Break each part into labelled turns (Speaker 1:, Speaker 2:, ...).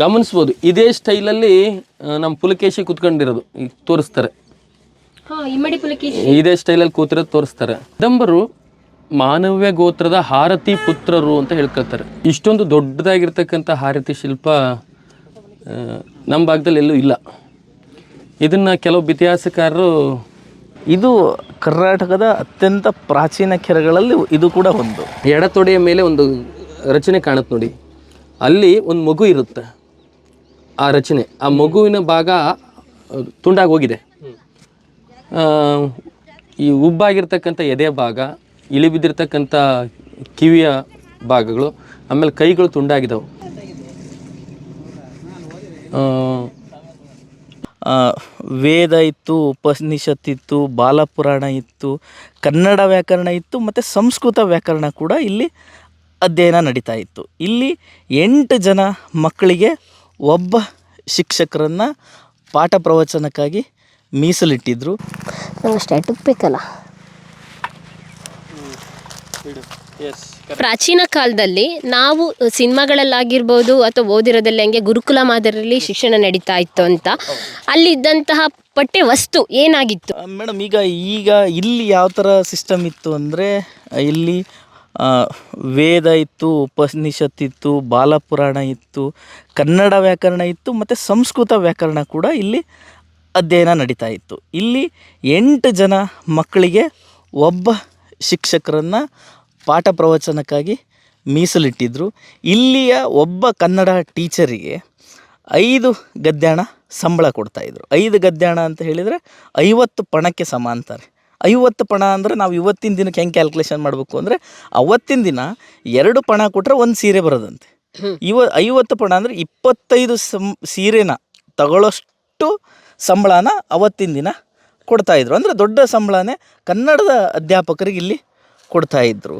Speaker 1: ಗಮನಿಸ್ಬೋದು. ಇದೇ ಸ್ಟೈಲಲ್ಲಿ ನಮ್ಮ ಪುಲಕೇಶಿ ಕುತ್ಕೊಂಡಿರೋದು. ಈಗ ತೋರಿಸ್ತಾರೆ.
Speaker 2: ಹಾ ಸ್ಟೈಲ್ ಪುಲಕೇಶಿ.
Speaker 1: ಇದೇ ಸ್ಟೈಲಲ್ಲಿ ಕೂತಿರೋದು ತೋರಿಸ್ತಾರೆ. ದಂಬರು ಮಾನವ್ಯ ಗೋತ್ರದ ಹಾರತಿ ಪುತ್ರರು ಅಂತ ಹೇಳ್ಕೊಳ್ತಾರೆ. ಇಷ್ಟೊಂದು ದೊಡ್ಡದಾಗಿರ್ತಕ್ಕಂಥ ಹಾರತಿ ಶಿಲ್ಪ ನಮ್ಮ ಭಾಗದಲ್ಲಿ ಎಲ್ಲೂ ಇಲ್ಲ. ಇದನ್ನು ಕೆಲವು ಇತಿಹಾಸಕಾರರು
Speaker 3: ಇದು ಕರ್ನಾಟಕದ ಅತ್ಯಂತ ಪ್ರಾಚೀನ ಕೆರೆಗಳಲ್ಲಿ ಇದು ಕೂಡ ಒಂದು.
Speaker 1: ಎಡತೊಡೆಯ ಮೇಲೆ ಒಂದು ರಚನೆ ಕಾಣುತ್ತೆ ನೋಡಿ. ಅಲ್ಲಿ ಒಂದು ಮಗು ಇರುತ್ತೆ. ಆ ರಚನೆ, ಆ ಮಗುವಿನ ಭಾಗ ತುಂಡಾಗಿ ಹೋಗಿದೆ. ಈ ಉಬ್ಬಾಗಿರ್ತಕ್ಕಂಥ ಎದೆ ಭಾಗ, ಇಳಿಬಿದ್ದಿರ್ತಕ್ಕಂಥ ಕಿವಿಯ ಭಾಗಗಳು, ಆಮೇಲೆ ಕೈಗಳು ತುಂಡಾಗಿದ್ದಾವೆ
Speaker 3: ವೇದ ಇತ್ತು, ಉಪನಿಷತ್ ಇತ್ತು, ಬಾಲಪುರಾಣ ಇತ್ತು, ಕನ್ನಡ ವ್ಯಾಕರಣ ಇತ್ತು, ಮತ್ತು ಸಂಸ್ಕೃತ ವ್ಯಾಕರಣ ಕೂಡ ಇಲ್ಲಿ ಅಧ್ಯಯನ ನಡೀತಾ ಇತ್ತು. ಇಲ್ಲಿ ಎಂಟು ಜನ ಮಕ್ಕಳಿಗೆ ಒಬ್ಬ ಶಿಕ್ಷಕರನ್ನು ಪಾಠ ಪ್ರವಚನಕ್ಕಾಗಿ ಮೀಸಲಿಟ್ಟಿದ್ರು.
Speaker 2: ನಂಗಷ್ಟೇ ಬೇಕಲ್ಲ. ಪ್ರಾಚೀನ ಕಾಲದಲ್ಲಿ ನಾವು ಸಿನಿಮಾಗಳಲ್ಲಾಗಿರ್ಬೋದು ಅಥವಾ ಓದಿರೋದಲ್ಲಿ ಹಂಗೆ ಗುರುಕುಲ ಮಾದರಿಯಲ್ಲಿ ಶಿಕ್ಷಣ ನಡೀತಾ ಇತ್ತು ಅಂತ. ಅಲ್ಲಿದ್ದಂತಹ ಪಠ್ಯ ವಸ್ತು ಏನಾಗಿತ್ತು?
Speaker 3: ಮೇಡಮ್ ಈಗ ಈಗ ಇಲ್ಲಿ ಯಾವ ಥರ ಸಿಸ್ಟಮ್ ಇತ್ತು ಅಂದರೆ ಇಲ್ಲಿ ವೇದ ಇತ್ತು, ಉಪನಿಷತ್ ಇತ್ತು, ಬಾಲಪುರಾಣ ಇತ್ತು, ಕನ್ನಡ ವ್ಯಾಕರಣ ಇತ್ತು, ಮತ್ತು ಸಂಸ್ಕೃತ ವ್ಯಾಕರಣ ಕೂಡ ಇಲ್ಲಿ ಅಧ್ಯಯನ ನಡೀತಾ ಇತ್ತು. ಇಲ್ಲಿ ಎಂಟು ಜನ ಮಕ್ಕಳಿಗೆ ಒಬ್ಬ ಶಿಕ್ಷಕರನ್ನು ಪಾಠ ಪ್ರವಚನಕ್ಕಾಗಿ ಮೀಸಲಿಟ್ಟಿದ್ರು. ಇಲ್ಲಿಯ ಒಬ್ಬ ಕನ್ನಡ ಟೀಚರಿಗೆ ಐದು ಗದ್ಯಾಣ ಸಂಬಳ ಕೊಡ್ತಾಯಿದ್ರು ಐದು ಗದ್ಯಾಣ ಅಂತ ಹೇಳಿದರೆ ಐವತ್ತು ಪಣಕ್ಕೆ ಸಮ ಅಂತಾರೆ. ಐವತ್ತು ಪಣ ಅಂದರೆ ನಾವು ಇವತ್ತಿನ ದಿನಕ್ಕೆ ಹೆಂಗೆ ಕ್ಯಾಲ್ಕುಲೇಷನ್ ಮಾಡಬೇಕು ಅಂದರೆ ಅವತ್ತಿನ ದಿನ ಎರಡು ಪಣ ಕೊಟ್ಟರೆ ಒಂದು ಸೀರೆ ಬರೋದಂತೆ. ಇವ ಐವತ್ತು ಪಣ ಅಂದರೆ ಇಪ್ಪತ್ತೈದು ಸಂ ಸೀರೆನ ತಗೊಳ್ಳೋಷ್ಟು ಸಂಬಳನ ಅವತ್ತಿನ ದಿನ ಕೊಡ್ತಾಯಿದ್ರು ಅಂದರೆ ದೊಡ್ಡ ಸಂಬಳನೇ ಕನ್ನಡದ ಅಧ್ಯಾಪಕರಿಗೆ ಇಲ್ಲಿ ಕೊಡ್ತಾಯಿದ್ರು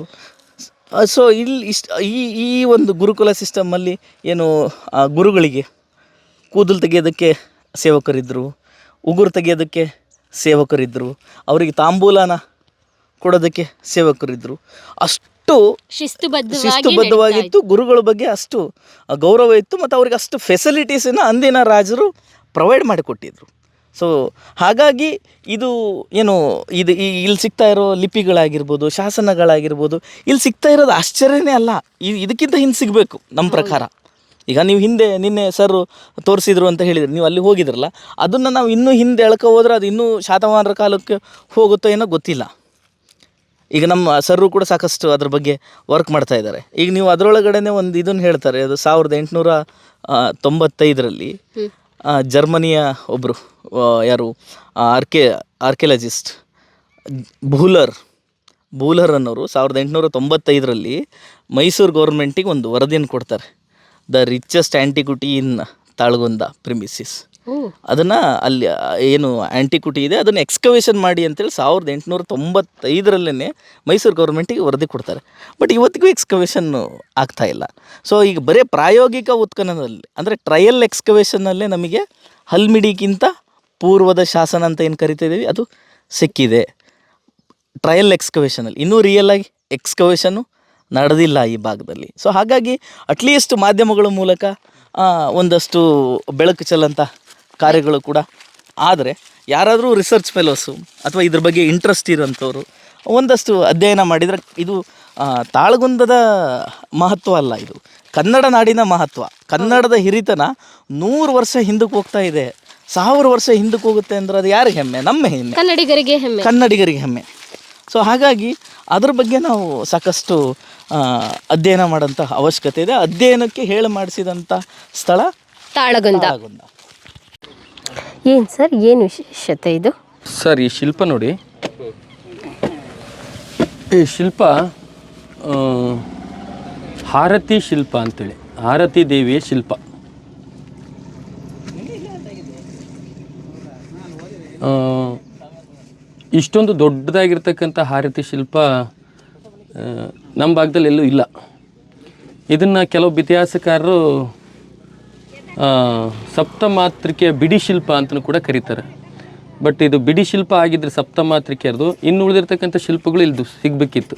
Speaker 3: ಸೊ ಇಲ್ಲಿ ಇಷ್ಟ ಈ ಈ ಒಂದು ಗುರುಕುಲ ಸಿಸ್ಟಮಲ್ಲಿ ಏನು ಗುರುಗಳಿಗೆ ಕೂದಲು ತೆಗೆಯೋದಕ್ಕೆ ಸೇವಕರಿದ್ದರು ಉಗುರು ತೆಗೆಯೋದಕ್ಕೆ ಸೇವಕರಿದ್ದರು ಅವರಿಗೆ ತಾಂಬೂಲನ ಕೊಡೋದಕ್ಕೆ ಸೇವಕರಿದ್ದರು ಅಷ್ಟು
Speaker 2: ಶಿಸ್ತುಬದ್ಧ
Speaker 3: ಶಿಸ್ತುಬದ್ಧವಾಗಿತ್ತು ಗುರುಗಳ ಬಗ್ಗೆ ಅಷ್ಟು ಗೌರವ ಇತ್ತು ಮತ್ತು ಅವ್ರಿಗೆ ಅಷ್ಟು ಫೆಸಿಲಿಟೀಸನ್ನು ಅಂದಿನ ರಾಜರು ಪ್ರೊವೈಡ್ ಮಾಡಿಕೊಟ್ಟಿದ್ರು. ಸೊ ಹಾಗಾಗಿ ಇದು ಏನು ಇದು ಈ ಇಲ್ಲಿ ಸಿಗ್ತಾ ಇರೋ ಲಿಪಿಗಳಾಗಿರ್ಬೋದು ಶಾಸನಗಳಾಗಿರ್ಬೋದು ಇಲ್ಲಿ ಸಿಗ್ತಾ ಇರೋದು ಆಶ್ಚರ್ಯನೇ ಅಲ್ಲ. ಇದಕ್ಕಿಂತ ಹಿಂದೆ ಸಿಗಬೇಕು ನಮ್ಮ ಪ್ರಕಾರ. ಈಗ ನೀವು ಹಿಂದೆ ನಿನ್ನೆ ಸರ್ ತೋರಿಸಿದ್ರು ಅಂತ ಹೇಳಿದ್ರಿ ನೀವು ಅಲ್ಲಿ ಹೋಗಿದ್ರಲ್ಲ ಅದನ್ನು ನಾವು ಇನ್ನೂ ಹಿಂದೆ ಎಳ್ಕೊ ಹೋದ್ರೆ ಅದು ಇನ್ನೂ ಶಾತಮಾನರ ಕಾಲಕ್ಕೆ ಹೋಗುತ್ತೋ ಏನೋ ಗೊತ್ತಿಲ್ಲ. ಈಗ ನಮ್ಮ ಸರ್ರು ಕೂಡ ಸಾಕಷ್ಟು ಅದ್ರ ಬಗ್ಗೆ ವರ್ಕ್ ಮಾಡ್ತಾ ಇದ್ದಾರೆ. ಈಗ ನೀವು ಅದರೊಳಗಡೆ ಒಂದು ಇದನ್ನು ಹೇಳ್ತಾರೆ ಅದು ಸಾವಿರದ ಎಂಟುನೂರ ತೊಂಬತ್ತೈದರಲ್ಲಿ ಜರ್ಮನಿಯ ಒಬ್ಬರು ಯಾರು ಆರ್ಕೆ ಆರ್ಕಿಯಾಲಜಿಸ್ಟ್ ಬೂಲರ್ ಬೂಲರ್ ಅನ್ನೋರು ಸಾವಿರದ ಎಂಟುನೂರ ತೊಂಬತ್ತೈದರಲ್ಲಿ ಮೈಸೂರು ಗೌರ್ಮೆಂಟಿಗೆ ಒಂದು ವರದಿಯನ್ನು ಕೊಡ್ತಾರೆ. The richest antiquity in Talagunda premises ಅದನ್ನು ಅಲ್ಲಿ ಏನು ಆ್ಯಂಟಿಕ್ವಿಟಿ ಇದೆ ಅದನ್ನು ಎಕ್ಸ್ಕವೇಷನ್ ಮಾಡಿ ಅಂತೇಳಿ ಸಾವಿರದ ಎಂಟುನೂರ ತೊಂಬತ್ತೈದರಲ್ಲೇ ಮೈಸೂರು ಗೌರ್ಮೆಂಟಿಗೆ ವರದಿ ಕೊಡ್ತಾರೆ. ಬಟ್ ಇವತ್ತಿಗೂ ಎಕ್ಸ್ಕವೇಷನ್ನು ಆಗ್ತಾ ಇಲ್ಲ. ಸೊ ಈಗ ಬರೀ ಪ್ರಾಯೋಗಿಕ ಉತ್ಖನನದಲ್ಲಿ ಅಂದರೆ ಟ್ರಯಲ್ ಎಕ್ಸ್ಕವೇಷನ್ನಲ್ಲೇ ನಮಗೆ ಹಲ್ಮಿಡಿಗಿಂತ ಪೂರ್ವದ ಶಾಸನ ಅಂತ ಏನು ಕರಿತಿದ್ದೀವಿ ಅದು ಸಿಕ್ಕಿದೆ. ಟ್ರಯಲ್ ಎಕ್ಸ್ಕವೇಷನಲ್ಲಿ ಇನ್ನೂ ರಿಯಲ್ ಆಗಿ ಎಕ್ಸ್ಕವೇಷನ್ನು ನಡೆದಿಲ್ಲ ಈ ಭಾಗದಲ್ಲಿ. ಸೊ ಹಾಗಾಗಿ ಅಟ್ಲೀಸ್ಟ್ ಮಾಧ್ಯಮಗಳ ಮೂಲಕ ಒಂದಷ್ಟು ಬೆಳಕು ಚೆಲ್ಲಂಥ ಕಾರ್ಯಗಳು ಕೂಡ ಆದರೆ ಯಾರಾದರೂ ರಿಸರ್ಚ್ ಫೆಲೋಸು ಅಥವಾ ಇದ್ರ ಬಗ್ಗೆ ಇಂಟ್ರೆಸ್ಟ್ ಇರೋಂಥವ್ರು ಒಂದಷ್ಟು ಅಧ್ಯಯನ ಮಾಡಿದರೆ ಇದು ತಾಳಗುಂದದ ಮಹತ್ವ ಅಲ್ಲ ಇದು. ಕನ್ನಡ ನಾಡಿನ ಮಹತ್ವ. ಕನ್ನಡದ ಹಿರಿತನ ನೂರು ವರ್ಷ ಹಿಂದಕ್ಕೆ ಹೋಗ್ತಾ ಇದೆ. ಸಾವಿರ ವರ್ಷ ಹಿಂದಕ್ಕೆ ಹೋಗುತ್ತೆ ಅಂದ್ರೆ ಅದು ಯಾರಿಗೆ ಹೆಮ್ಮೆ? ನಮ್ಮ ಹೆಮ್ಮೆ.
Speaker 2: ಕನ್ನಡಿಗರಿಗೆ ಹೆಮ್ಮೆ.
Speaker 3: ಕನ್ನಡಿಗರಿಗೆ ಹೆಮ್ಮೆ. ಸೊ ಹಾಗಾಗಿ ಅದ್ರ ಬಗ್ಗೆ ನಾವು ಸಾಕಷ್ಟು ಅಧ್ಯಯನ ಮಾಡೋಂಥ ಅವಶ್ಯಕತೆ ಇದೆ. ಅಧ್ಯಯನಕ್ಕೆ ಹೇಳಿ ಮಾಡಿಸಿದಂಥ ಸ್ಥಳ?
Speaker 2: ತಾಳಗುಂದ.
Speaker 3: ತಾಳಗುಂದ.
Speaker 2: ಏನ್ ಸರ್ ಏನು ವಿಶೇಷತೆ ಇದು?
Speaker 1: ಸರ್ ಈ ಶಿಲ್ಪ ನೋಡಿ. ಈ ಶಿಲ್ಪ ಆ, ಹಾರತಿ ಶಿಲ್ಪ ಅಂತೇಳಿ. ಹಾರತಿ ದೇವಿಯ ಶಿಲ್ಪ. ಇಷ್ಟೊಂದು ದೊಡ್ಡದಾಗಿರ್ತಕ್ಕಂಥ ಹಾರತಿ ಶಿಲ್ಪ ನಮ್ಮ ಭಾಗದಲ್ಲಿ ಎಲ್ಲೂ ಇಲ್ಲ. ಇದನ್ನು ಕೆಲವು ಇತಿಹಾಸಕಾರರು ಸಪ್ತಮಾತ್ರಿಕೆಯ ಬಿಡಿ ಶಿಲ್ಪ ಅಂತಲೂ ಕೂಡ ಕರೀತಾರೆ. ಬಟ್ ಇದು ಬಿಡಿ ಶಿಲ್ಪ ಆಗಿದ್ರೆ ಸಪ್ತಮಾತೃಕೆಯರ್ದು ಇನ್ನು ಉಳಿದಿರ್ತಕ್ಕಂಥ ಶಿಲ್ಪಗಳು ಇಲ್ಲಿ ಸಿಗಬೇಕಿತ್ತು.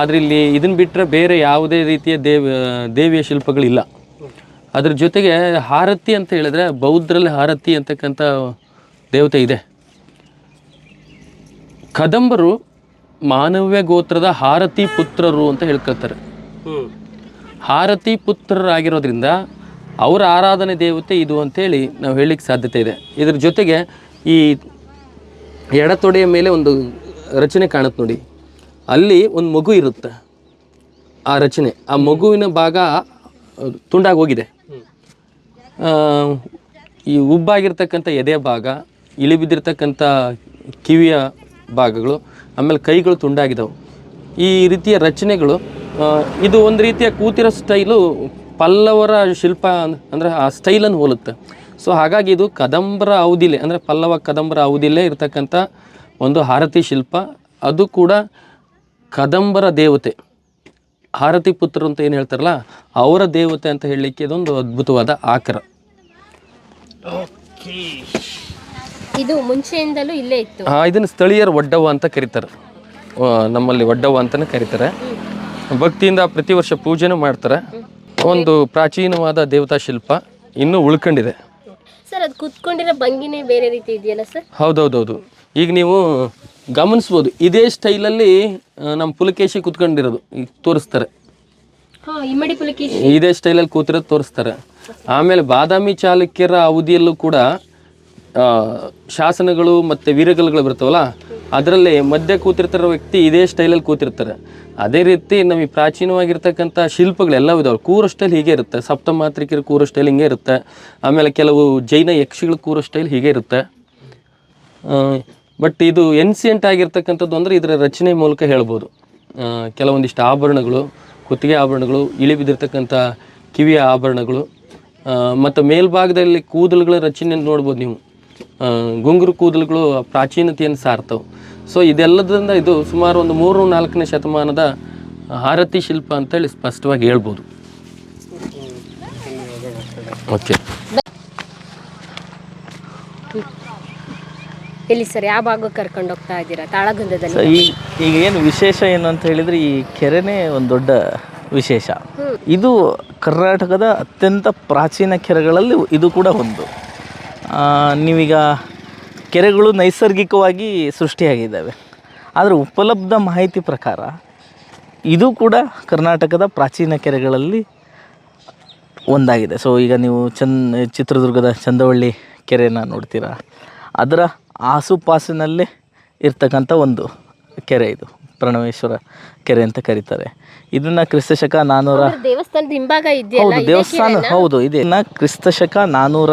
Speaker 1: ಆದರೆ ಇಲ್ಲಿ ಇದನ್ನು ಬಿಟ್ಟರೆ ಬೇರೆ ಯಾವುದೇ ರೀತಿಯ ದೇವ, ದೇವಿಯ ಶಿಲ್ಪಗಳಿಲ್ಲ. ಅದ್ರ ಜೊತೆಗೆ ಹಾರತಿ ಅಂತ ಹೇಳಿದ್ರೆ ಬೌದ್ಧರಲ್ಲಿ ಹಾರತಿ ಅಂತಕ್ಕಂಥ ದೇವತೆ ಇದೆ. ಕದಂಬರು ಮಾನವ್ಯ ಗೋತ್ರದ ಹಾರತಿ ಪುತ್ರರು ಅಂತ ಹೇಳ್ಕೊಳ್ತಾರೆ. ಹಾರತಿ ಪುತ್ರರಾಗಿರೋದ್ರಿಂದ ಅವರ ಆರಾಧನೆ ದೇವತೆ ಇದು ಅಂತೇಳಿ ನಾವು ಹೇಳಲಿಕ್ಕೆ ಸಾಧ್ಯತೆ ಇದೆ. ಇದ್ರ ಜೊತೆಗೆ ಈ ಎಡತೊಡೆಯ ಮೇಲೆ ಒಂದು ರಚನೆ ಕಾಣುತ್ತೆ ನೋಡಿ. ಅಲ್ಲಿ ಒಂದು ಮಗು ಇರುತ್ತೆ. ಆ ರಚನೆ ಆ ಮಗುವಿನ ಭಾಗ ತುಂಡಾಗಿ ಹೋಗಿದೆ. ಈ ಉಬ್ಬಾಗಿರ್ತಕ್ಕಂಥ ಎದೆ ಭಾಗ ಇಳಿಬಿದ್ದಿರ್ತಕ್ಕಂಥ ಕಿವಿಯ ಭಾಗಗಳು ಆಮೇಲೆ ಕೈಗಳು ತುಂಡಾಗಿದ್ದಾವೆ ಈ ರೀತಿಯ ರಚನೆಗಳು ಇದು ಒಂದು ರೀತಿಯ ಕೂತಿರೋ ಸ್ಟೈಲು ಪಲ್ಲವರ ಶಿಲ್ಪ ಅಂದರೆ ಆ ಸ್ಟೈಲನ್ನು ಹೋಲುತ್ತೆ. ಸೊ ಹಾಗಾಗಿ ಇದು ಕದಂಬರ ಅವಧಿಲೆ ಅಂದರೆ ಪಲ್ಲವ ಕದಂಬರ ಅವಧಿಲೇ ಇರತಕ್ಕಂಥ ಒಂದು ಹಾರತಿ ಶಿಲ್ಪ. ಅದು ಕೂಡ ಕದಂಬರ ದೇವತೆ. ಹಾರತಿ ಪುತ್ರರು ಅಂತ ಏನು ಹೇಳ್ತಾರಲ್ಲ, ಅವರ ದೇವತೆ ಅಂತ ಹೇಳಲಿಕ್ಕೆ ಇದೊಂದು ಅದ್ಭುತವಾದ ಆಕರ.
Speaker 2: ಇದು ಮುಂಚೆಯಿಂದಲೂ ಇಲ್ಲೇ ಇತ್ತು.
Speaker 1: ಇದನ್ನು ಸ್ಥಳೀಯರು ಒಡ್ಡವ್ವ ಅಂತ ಕರೀತಾರೆ. ಆ, ನಮ್ಮಲ್ಲಿ ಒಡ್ಡವ್ವ ಅಂತಲೇ ಕರೀತಾರೆ. ಭಕ್ತಿಯಿಂದ ಪ್ರತಿ ವರ್ಷ ಪೂಜೆನೂ ಮಾಡ್ತಾರೆ. ಒಂದು ಪ್ರಾಚೀನವಾದ ದೇವತಾ ಶಿಲ್ಪ ಇನ್ನೂ ಉಳ್ಕೊಂಡಿದೆ.
Speaker 2: ಸರ್ ಅದು ಕುತ್ಕೊಂಡಿರೋ ಭಂಗಿನೇ ಬೇರೆ ರೀತಿ ಇದೆಯಲ್ಲ ಸರ್?
Speaker 1: ಹೌದೌದೌದು. ಈಗ ನೀವು ಗಮನಿಸ್ಬೋದು ಇದೇ ಸ್ಟೈಲಲ್ಲಿ ಆ, ನಮ್ಮ ಪುಲಕೇಶಿ ಕುತ್ಕೊಂಡಿರೋದು ಈಗ ತೋರಿಸ್ತಾರೆ.
Speaker 2: ಹಾ ಇಮ್ಮಡಿ ಪುಲಕೇಶಿ.
Speaker 1: ಇದೇ ಸ್ಟೈಲಲ್ಲಿ ಕೂತಿರೋದು ತೋರಿಸ್ತಾರೆ. ಆಮೇಲೆ ಬಾದಾಮಿ ಚಾಲುಕ್ಯರ ಅವಧಿಯಲ್ಲೂ ಕೂಡ ಶಾಸನಗಳು ಮತ್ತು ವೀರಗಲ್ಗಳು ಬರ್ತವಲ್ಲ, ಅದರಲ್ಲಿ ಮಧ್ಯೆ ಕೂತಿರ್ತಾರೋ ವ್ಯಕ್ತಿ ಇದೇ ಸ್ಟೈಲಲ್ಲಿ ಕೂತಿರ್ತಾರೆ. ಅದೇ ರೀತಿ ನಮಗೆ ಪ್ರಾಚೀನವಾಗಿರ್ತಕ್ಕಂಥ ಶಿಲ್ಪಗಳೆಲ್ಲ ಇದಾವೆ. ಕೂರೋ ಸ್ಟೈಲ್ ಹೀಗೆ ಇರುತ್ತೆ. ಸಪ್ತಮಾತ್ರಿಕರ ಕೂರೋ ಸ್ಟೈಲ್ ಹಿಂಗೆ ಇರುತ್ತೆ. ಆಮೇಲೆ ಕೆಲವು ಜೈನ ಯಕ್ಷಿಗಳ ಕೂರೋ ಸ್ಟೈಲ್ ಹೀಗೆ ಇರುತ್ತೆ. ಬಟ್ ಇದು ಎನ್ಸಿಯಂಟ್ ಆಗಿರ್ತಕ್ಕಂಥದ್ದು ಅಂದರೆ ಇದರ ರಚನೆ ಮೂಲಕ ಹೇಳ್ಬೋದು. ಕೆಲವೊಂದಿಷ್ಟು ಆಭರಣಗಳು, ಕುತ್ತಿಗೆ ಆಭರಣಗಳು, ಇಳಿ ಬಿದ್ದಿರ್ತಕ್ಕಂಥ ಕಿವಿಯ ಆಭರಣಗಳು ಮತ್ತು ಮೇಲ್ಭಾಗದಲ್ಲಿ ಕೂದಲುಗಳ ರಚನೆ ನೋಡ್ಬೋದು ನೀವು. ಗುಂಗುರು ಕೂದಲುಗಳು ಪ್ರಾಚೀನತೆಯನ್ನು ಸಾರ್ತವೆ. ಸೊ ಇದೆಲ್ಲದರಿಂದ ಇದು ಸುಮಾರು ಒಂದು ಮೂರು ನಾಲ್ಕನೇ ಶತಮಾನದ ಆರತಿ ಶಿಲ್ಪ ಅಂತೇಳಿ ಸ್ಪಷ್ಟವಾಗಿ ಹೇಳ್ಬೋದು. ಓಕೆ
Speaker 2: ಎಲ್ಲಿ ಸರ್ ಯಾವ ಭಾಗಕ್ಕೆ ಕರ್ಕೊಂಡು ಹೋಗ್ತಾ ಇದ್ದೀರಾ?
Speaker 3: ಈ ಈಗ ಏನು ವಿಶೇಷ ಏನು ಅಂತ ಹೇಳಿದ್ರೆ ಈ ಕೆರೆನೇ ಒಂದು ದೊಡ್ಡ ವಿಶೇಷ. ಇದು ಕರ್ನಾಟಕದ ಅತ್ಯಂತ ಪ್ರಾಚೀನ ಕೆರೆಗಳಲ್ಲಿ ಇದು ಕೂಡ ಒಂದು. ನೀವೀಗ ಕೆರೆಗಳು ನೈಸರ್ಗಿಕವಾಗಿ ಸೃಷ್ಟಿಯಾಗಿದ್ದಾವೆ. ಆದರೆ ಉಪಲಬ್ಧ ಮಾಹಿತಿ ಪ್ರಕಾರ ಇದು ಕೂಡ ಕರ್ನಾಟಕದ ಪ್ರಾಚೀನ ಕೆರೆಗಳಲ್ಲಿ ಒಂದಾಗಿದೆ. ಸೊ ಈಗ ನೀವು ಚಂದ ಚಿತ್ರದುರ್ಗದ ಚಂದವಳ್ಳಿ ಕೆರೆಯನ್ನು ನೋಡ್ತೀರಾ. ಅದರ ಆಸುಪಾಸಿನಲ್ಲೇ ಇರ್ತಕ್ಕಂಥ ಒಂದು ಕೆರೆ ಇದು. ಪ್ರಣವೇಶ್ವರ ಕೆರೆ ಅಂತ ಕರೀತಾರೆ. ಇದನ್ನ ಕ್ರಿಸ್ತಶಕ ನಾನೂರ
Speaker 2: ದೇವಸ್ಥಾನದ ಹಿಂಭಾಗ ಇದೆಯಲ್ಲ?
Speaker 3: ಹೌದು ದೇವಸ್ಥಾನ ಹೌದು ಇದೆ. ಕ್ರಿಸ್ತ ಕ್ರಿಸ್ತಶಕ ನಾನೂರ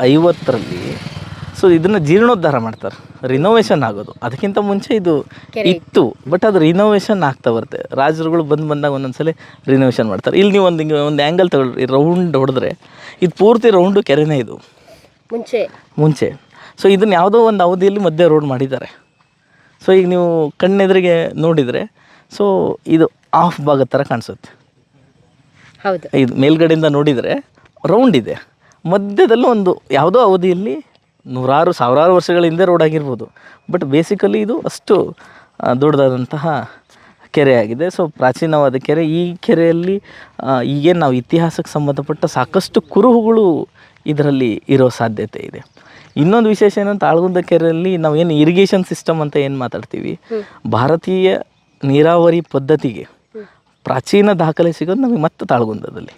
Speaker 3: ಐವತ್ತರಲ್ಲಿ ಸೊ ಇದನ್ನ ಜೀರ್ಣೋದ್ಧಾರ ಮಾಡ್ತಾರೆ. ರಿನೋವೇಷನ್ ಆಗೋದು. ಅದಕ್ಕಿಂತ ಮುಂಚೆ ಇದು ಇತ್ತು. ಬಟ್ ಅದು ರಿನೋವೇಷನ್ ಆಗ್ತಾ ಬರುತ್ತೆ. ರಾಜರುಗಳು ಬಂದು ಬಂದಾಗ ಒಂದೊಂದ್ಸಲ ರಿನೋವೇಷನ್ ಮಾಡ್ತಾರೆ. ಇಲ್ಲಿ ನೀವು ಒಂದು ಹಿಂಗೆ ಒಂದು ಆ್ಯಂಗಲ್ ತಗೊಳ್ರಿ ರೌಂಡ್ ಹೊಡೆದ್ರೆ ಇದು ಪೂರ್ತಿ ರೌಂಡು ಕೆರೆನೇ ಇದು.
Speaker 2: ಮುಂಚೆ.
Speaker 3: ಮುಂಚೆ. ಸೊ ಇದನ್ನ ಯಾವುದೋ ಒಂದು ಅವಧಿಯಲ್ಲಿ ಮಧ್ಯೆ ರೋಡ್ ಮಾಡಿದ್ದಾರೆ. ಸೊ ಈಗ ನೀವು ಕಣ್ಣೆದುರಿಗೆ ನೋಡಿದರೆ ಸೊ ಇದು ಆಫ್ ಭಾಗದ ಥರ ಕಾಣಿಸುತ್ತೆ.
Speaker 2: ಹೌದು.
Speaker 3: ಇದು ಮೇಲ್ಗಡೆಯಿಂದ ನೋಡಿದರೆ ರೌಂಡ್ ಇದೆ. ಮಧ್ಯದಲ್ಲೂ ಒಂದು ಯಾವುದೋ ಅವಧಿಯಲ್ಲಿ ನೂರಾರು ಸಾವಿರಾರು ವರ್ಷಗಳ ಹಿಂದೆ ರೋಡ್ ಆಗಿರ್ಬೋದು. ಬಟ್ ಬೇಸಿಕಲಿ ಇದು ಅಷ್ಟು ದೊಡ್ಡದಾದಂತಹ ಕೆರೆ ಆಗಿದೆ ಸೊ ಪ್ರಾಚೀನವಾದ ಕೆರೆ. ಈ ಕೆರೆಯಲ್ಲಿ ಈಗೇನು ನಾವು ಇತಿಹಾಸಕ್ಕೆ ಸಂಬಂಧಪಟ್ಟ ಸಾಕಷ್ಟು ಕುರುಹುಗಳು ಇದರಲ್ಲಿ ಇರೋ ಸಾಧ್ಯತೆ ಇದೆ. ಇನ್ನೊಂದು ವಿಶೇಷ ಏನಂತ ಆಳ್ಗುಂದ ಕೆರೆಯಲ್ಲಿ ನಾವು ಏನು ಇರಿಗೇಷನ್ ಸಿಸ್ಟಮ್ ಅಂತ ಏನು ಮಾತಾಡ್ತೀವಿ? ಭಾರತೀಯ ನೀರಾವರಿ ಪದ್ಧತಿಗೆ ಪ್ರಾಚೀನ ದಾಖಲೆ ಸಿಗೋದು ನಮಗೆ ಮತ್ತೆ ತಾಳಗುಂದದಲ್ಲಿ.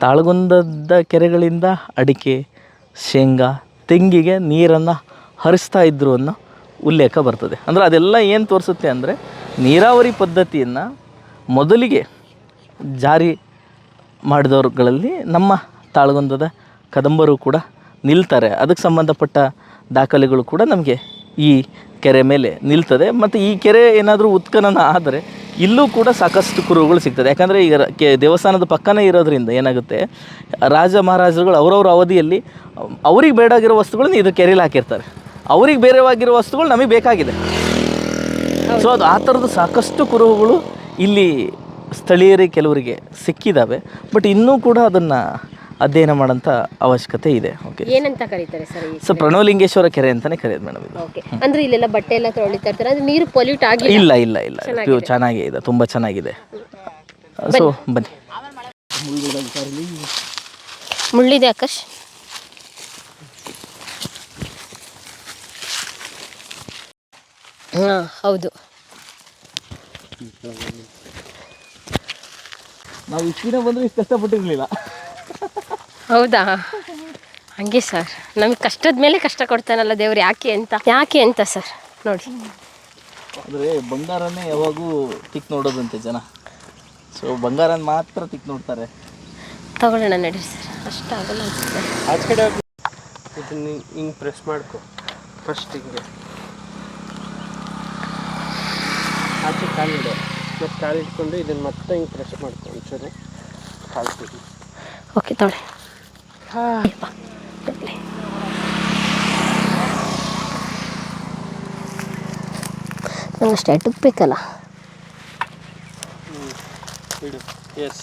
Speaker 3: ತಾಳಗುಂದದ ಕೆರೆಗಳಿಂದ ಅಡಿಕೆ ಶೇಂಗಾ ತೆಂಗಿಗೆ ನೀರನ್ನು ಹರಿಸ್ತಾ ಇದ್ರು ಅನ್ನೋ ಉಲ್ಲೇಖ ಬರ್ತದೆ. ಅಂದರೆ ಅದೆಲ್ಲ ಏನು ತೋರಿಸುತ್ತೆ ಅಂದರೆ ನೀರಾವರಿ ಪದ್ಧತಿಯನ್ನು ಮೊದಲಿಗೆ ಜಾರಿ ಮಾಡಿದವ್ರುಗಳಲ್ಲಿ ನಮ್ಮ ತಾಳಗುಂದದ ಕದಂಬರು ಕೂಡ ನಿಲ್ತಾರೆ. ಅದಕ್ಕೆ ಸಂಬಂಧಪಟ್ಟ ದಾಖಲೆಗಳು ಕೂಡ ನಮಗೆ ಈ ಕೆರೆ ಮೇಲೆ ನಿಲ್ತದೆ. ಮತ್ತು ಈ ಕೆರೆ ಏನಾದರೂ ಉತ್ಖನನ ಆದರೆ ಇಲ್ಲೂ ಕೂಡ ಸಾಕಷ್ಟು ಕುರುಹುಗಳು ಸಿಗ್ತದೆ. ಯಾಕಂದರೆ ಈಗ ಕೆ ದೇವಸ್ಥಾನದ ಪಕ್ಕನೇ ಇರೋದ್ರಿಂದ ಏನಾಗುತ್ತೆ, ರಾಜ ಮಹಾರಾಜರುಗಳು ಅವರವ್ರ ಅವಧಿಯಲ್ಲಿ ಅವ್ರಿಗೆ ಬೇಡಾಗಿರೋ ವಸ್ತುಗಳನ್ನ ಇದು ಕೆರೆಯಲ್ಲಿ ಹಾಕಿರ್ತಾರೆ. ಅವ್ರಿಗೆ ಬೇರೆವಾಗಿರೋ ವಸ್ತುಗಳು ನಮಗೆ ಬೇಕಾಗಿದೆ. ಸೊ ಅದು ಆ ಥರದ್ದು ಸಾಕಷ್ಟು ಕುರುಹುಗಳು ಇಲ್ಲಿ ಸ್ಥಳೀಯರಿಗೆ, ಕೆಲವರಿಗೆ ಸಿಕ್ಕಿದ್ದಾವೆ ಬಟ್ ಇನ್ನೂ ಕೂಡ ಅದನ್ನು ಅಧ್ಯಯನ ಮಾಡೋಂಥ ಅವಶ್ಯಕತೆ ಇದೆ. ಓಕೆ
Speaker 2: ಏನಂತ ಕರೀತಾರೆ ಸರ್ ಈ
Speaker 3: ಸೊ ಪ್ರಣವಲಿಂಗೇಶ್ವರ ಕೆರೆ ಅಂತಾನೆ ಕರೆಯೋದು ಮೇಡಮ್ ಇದು.
Speaker 2: ಓಕೆ ಅಂದ್ರೆ ಇಲ್ಲೆಲ್ಲ ಬಟ್ಟೆ ಎಲ್ಲ ತೊಳಿತಾ ಇರ್ತಾರೆ ಅಂದ್ರೆ ನೀರು ಪೊಲ್ಯೂಟ್ ಆಗಿ
Speaker 3: ಇಲ್ಲ ಇಲ್ಲ ಇಲ್ಲ ಇದು ಚೆನ್ನಾಗೇ ಇದೆ ತುಂಬ ಚೆನ್ನಾಗಿದೆ. ಸೊ ಬನ್ನಿ.
Speaker 2: ಮುಳ್ಳಿದೆ ಆಕಾಶ್. ಹಾ ಹೌದು.
Speaker 3: ನಾವು ಇಷ್ಟಿನ ದಿನ ಬಂದರೂ ಇಷ್ಟು ಕಷ್ಟಪಟ್ಟಿರಲಿಲ್ಲ.
Speaker 2: ಹೌದಾ? ಹಂಗೆ ಸರ್. ನಮಗೆ ಕಷ್ಟದ ಮೇಲೆ ಕಷ್ಟ ಕೊಡ್ತಾನಲ್ಲ ದೇವ್ರು ಯಾಕೆ ಅಂತ? ಯಾಕೆ ಅಂತ ಸರ್? ನೋಡಿ.
Speaker 3: ಆದರೆ ಬಂಗಾರನೇ ಯಾವಾಗೂ ತಿಕ್ ನೋಡೋದಂತೆ ಜನ. ಸೊ ಬಂಗಾರನ ಮಾತ್ರ ತಿಕ್ ನೋಡ್ತಾರೆ.
Speaker 2: ತಗೊಳ್ಳೋಣ ನಡೀರಿ ಸರ್. ಅಷ್ಟ ಆಗಲ್ಲ
Speaker 4: ಆಚೆ ಕಡೆ ಇದನ್ನ ಹಿಂಗೆ ಪ್ರೆಸ್ ಮಾಡ್ಕೊ. ಫಸ್ಟ್ ಹಿಂಗೆ. ಆಚೆ ಕಾಲಿಡು ಮತ್ತೆ ಕಾಲಿಟ್ಕೊಂಡು ಇದನ್ನು ಮತ್ತೆ ಹಿಂಗೆ ಪ್ರೆಸ್ ಮಾಡ್ಕೊ ಒಂಚೂರು. ಕಾಲು
Speaker 2: ಓಕೆ ತೊಗೊಳ್ಳಿ. ನಂಗೆ ಅಷ್ಟು ಎಟಕ್ಬೇಕಲ್ಲ
Speaker 4: ಇಡು ಎಸ್